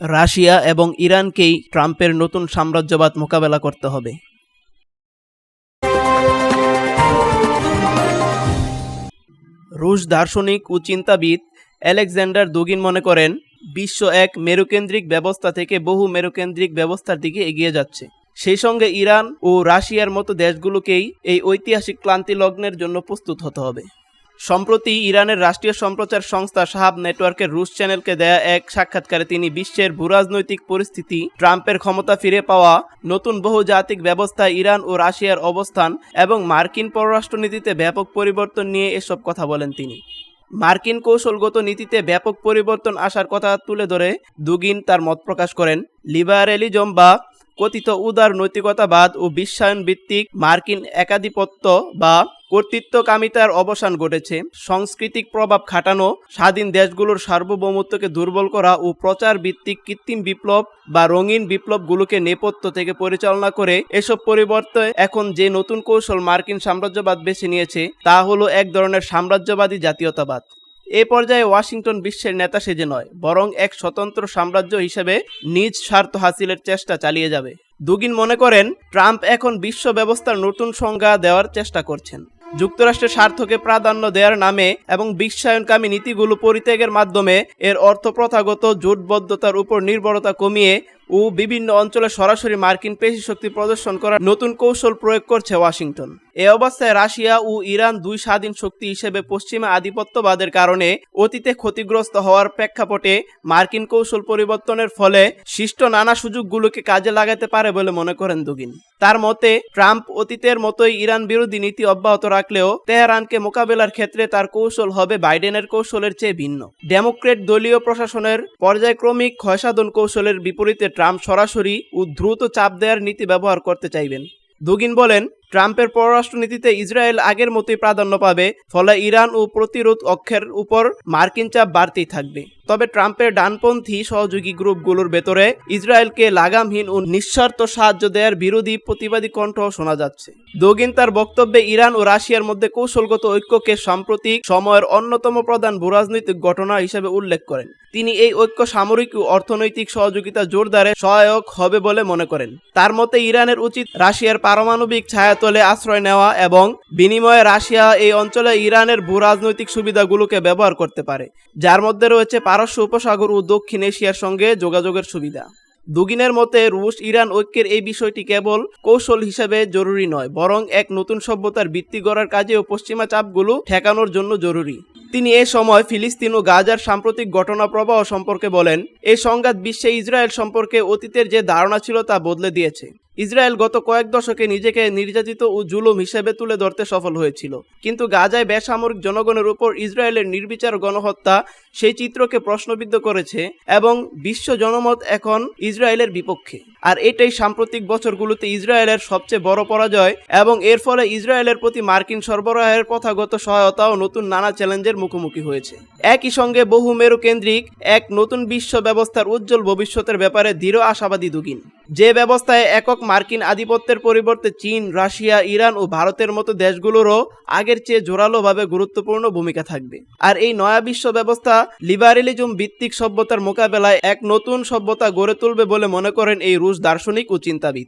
Russia এবং ইরানকেই ট্রাম্পের নতুন সাম্রাজ্যবাদ মোকাবেলা করতে হবে। রুশ দার্শনিক ও চিন্তাবিদ আলেকজান্ডার দুগিন মনে করেন, বিশ্ব এক মেরুকেন্দ্রিক ব্যবস্থা থেকে বহু মেরুকেন্দ্রিক ব্যবস্থার দিকে এগিয়ে যাচ্ছে। সেই সঙ্গে ইরান ও রাশিয়ার মতো দেশগুলোকেই এই ঐতিহাসিক ক্লান্তি লগ্নের জন্য প্রস্তুত হতে হবে। সম্প্রতি ইরানের রাষ্ট্রীয় সম্প্রচার সংস্থা সাহাব নেটওয়ার্কের রুশ চ্যানেলকে দেয়া এক সাক্ষাৎকারে তিনি বিশ্বের ভূরাজনৈতিক পরিস্থিতি, ট্রাম্পের ক্ষমতা ফিরে পাওয়া, নতুন বহুজাতিক ব্যবস্থা ইরান ও রাশিয়ার অবস্থান এবং মার্কিন পররাষ্ট্রনীতিতে ব্যাপক পরিবর্তন নিয়ে এসব কথা বলেন তিনি। মার্কিন কৌশলগত নীতিতে ব্যাপক পরিবর্তন আসার কথা তুলে ধরে দুগিন তার মত প্রকাশ করেন। লিবারেলিজম বা কথিত উদার নৈতিকতাবাদ ও বিশ্বায়ন ভিত্তিক মার্কিন একাধিপত্য বা কর্তৃত্বকামিতার অবসান ঘটেছে। সাংস্কৃতিক প্রভাব খাটানো, স্বাধীন দেশগুলোর সার্বভৌমত্বকে দুর্বল করা ও প্রচার ভিত্তিক কৃত্রিম বিপ্লব বা রঙিন বিপ্লবগুলোকে নেপথ্য থেকে পরিচালনা করে এসব পরিবর্তে এখন যে নতুন কৌশল মার্কিন সাম্রাজ্যবাদ বেছে নিয়েছে, তা হলো এক ধরনের সাম্রাজ্যবাদী জাতীয়তাবাদ। এ পর্যায়ে ওয়াশিংটন বিশ্বের নেতা সেজে নয়, বরং এক স্বতন্ত্র সাম্রাজ্য হিসেবে নিজ স্বার্থ হাসিলের চেষ্টা চালিয়ে যাবে। দুগিন মনে করেন, ট্রাম্প এখন বিশ্ব ব্যবস্থার নতুন সংজ্ঞা দেওয়ার চেষ্টা করছেন। যুক্তরাষ্ট্রের স্বার্থকে প্রাধান্য দেওয়ার নামে এবং বিশ্বায়নকামী নীতিগুলো পরিত্যাগের মাধ্যমে এর অর্থ প্রথাগত জোটবদ্ধতার উপর নির্ভরতা কমিয়ে ও বিভিন্ন অঞ্চলে সরাসরি মার্কিন পেশি শক্তি প্রদর্শন করার নতুন কৌশল প্রয়োগ করছে ওয়াশিংটন। এ অবস্থায় রাশিয়া ও ইরান দুই স্বাধীন শক্তি হিসেবে পশ্চিমা আধিপত্যবাদের কারণে অতীতে ক্ষতিগ্রস্ত হওয়ার প্রেক্ষাপটে মার্কিন কৌশল পরিবর্তনের ফলে সৃষ্ট নানা সুযোগগুলোকে কাজে লাগাতে পারে বলে মনে করেন দুগিন। তার মতে, ট্রাম্প অতীতের মতোই ইরান বিরোধী নীতি অব্যাহত রাখলেও তেহরানকে মোকাবেলার ক্ষেত্রে তার কৌশল হবে বাইডেনের কৌশলের চেয়ে ভিন্ন। ডেমোক্রেট দলীয় প্রশাসনের পর্যায়ক্রমিক ক্ষয়সাধন কৌশলের বিপরীতে ট্রাম্প সরাসরি ও দ্রুত চাপ দেওয়ার নীতি ব্যবহার করতে চাইবেন। দুগিন বলেন ট্রাম্পের পররাষ্ট্রনীতিতে ইসরায়েল আগের মতোই প্রাধান্য পাবে, ফলে ইরান ও প্রতিরোধ অক্ষের উপর মার্কিন চাপ বাড়তেই থাকবে। তবে ট্রাম্পের ডানপন্থী সহযোগী গ্রুপগুলোর ভেতরে ইসরায়েলকে লাগামহীন ও নিঃস্বার্থ সাহায্য দেওয়ার বিরোধী প্রতিবাদী কণ্ঠ শোনা যাচ্ছে। দোগিন তার বক্তব্যে ইরান ও রাশিয়ার মধ্যে কৌশলগত ঐক্যকে সাম্প্রতিক সময়ের অন্যতম প্রধান ভূরাজনৈতিক ঘটনা হিসেবে উল্লেখ করেন। তিনি এই ঐক্য সামরিক ও অর্থনৈতিক সহযোগিতা জোরদারে সহায়ক হবে বলে মনে করেন। তার মতে, ইরানের উচিত রাশিয়ার পারমাণবিক ছায়াতলে আশ্রয় নেওয়া এবং বিনিময়ে রাশিয়া এই অঞ্চলে ইরানের ভূরাজনৈতিক সুবিধাগুলোকে ব্যবহার করতে পারে, যার মধ্যে রয়েছে পারস্য উপসাগর ও দক্ষিণ এশিয়ার সঙ্গে যোগাযোগের সুবিধা। দুগিনের মতে, রুশ ইরান ঐক্যের এই বিষয়টি কেবল কৌশল হিসেবে জরুরি নয়, বরং এক নতুন সভ্যতার ভিত্তি গড়ার কাজেও পশ্চিমা চাপগুলো ঠেকানোর জন্য জরুরি। তিনি এ সময় ফিলিস্তিন ও গাজার সাম্প্রতিক ঘটনা প্রবাহ সম্পর্কে বলেন এই সংঘাত বিশ্বে ইসরায়েল সম্পর্কে অতীতের যে ধারণা ছিল তা বদলে দিয়েছে। ইসরায়েল গত কয়েক দশকে নিজেকে নির্যাতিত ও জুলুম হিসেবে তুলে ধরতে সফল হয়েছিল। কিন্তু গাজায় বেসামরিক জনগণের উপর ইসরায়েলের নির্বিচার গণহত্যা সেই চিত্রকে প্রশ্নবিদ্ধ করেছে এবং বিশ্ব জনমত এখন ইসরায়েলের বিপক্ষে। আর এটাই সাম্প্রতিক বছরগুলোতে ইসরায়েলের সবচেয়ে বড় পরাজয় এবং এর ফলে ইসরায়েলের প্রতি মার্কিন সরবরাহের প্রথাগত সহায়তা ও নতুন নানা চ্যালেঞ্জের মুখোমুখি হয়েছে। একই সঙ্গে বহু মেরু কেন্দ্রিক এক নতুন বিশ্ব ব্যবস্থার উজ্জ্বল ভবিষ্যতের ব্যাপারে দৃঢ় আশাবাদী দুগিন। যে ব্যবস্থায় একক মার্কিন আধিপত্যের পরিবর্তে চীন, রাশিয়া, ইরান ও ভারতের মতো দেশগুলোরও আগের চেয়ে জোরালোভাবে গুরুত্বপূর্ণ ভূমিকা থাকবে। আর এই নয়া বিশ্ব ব্যবস্থা লিবারেলিজম ভিত্তিক সভ্যতার মোকাবেলায় এক নতুন সভ্যতা গড়ে তুলবে বলে মনে করেন এই রুশ দার্শনিক ও চিন্তাবিদ।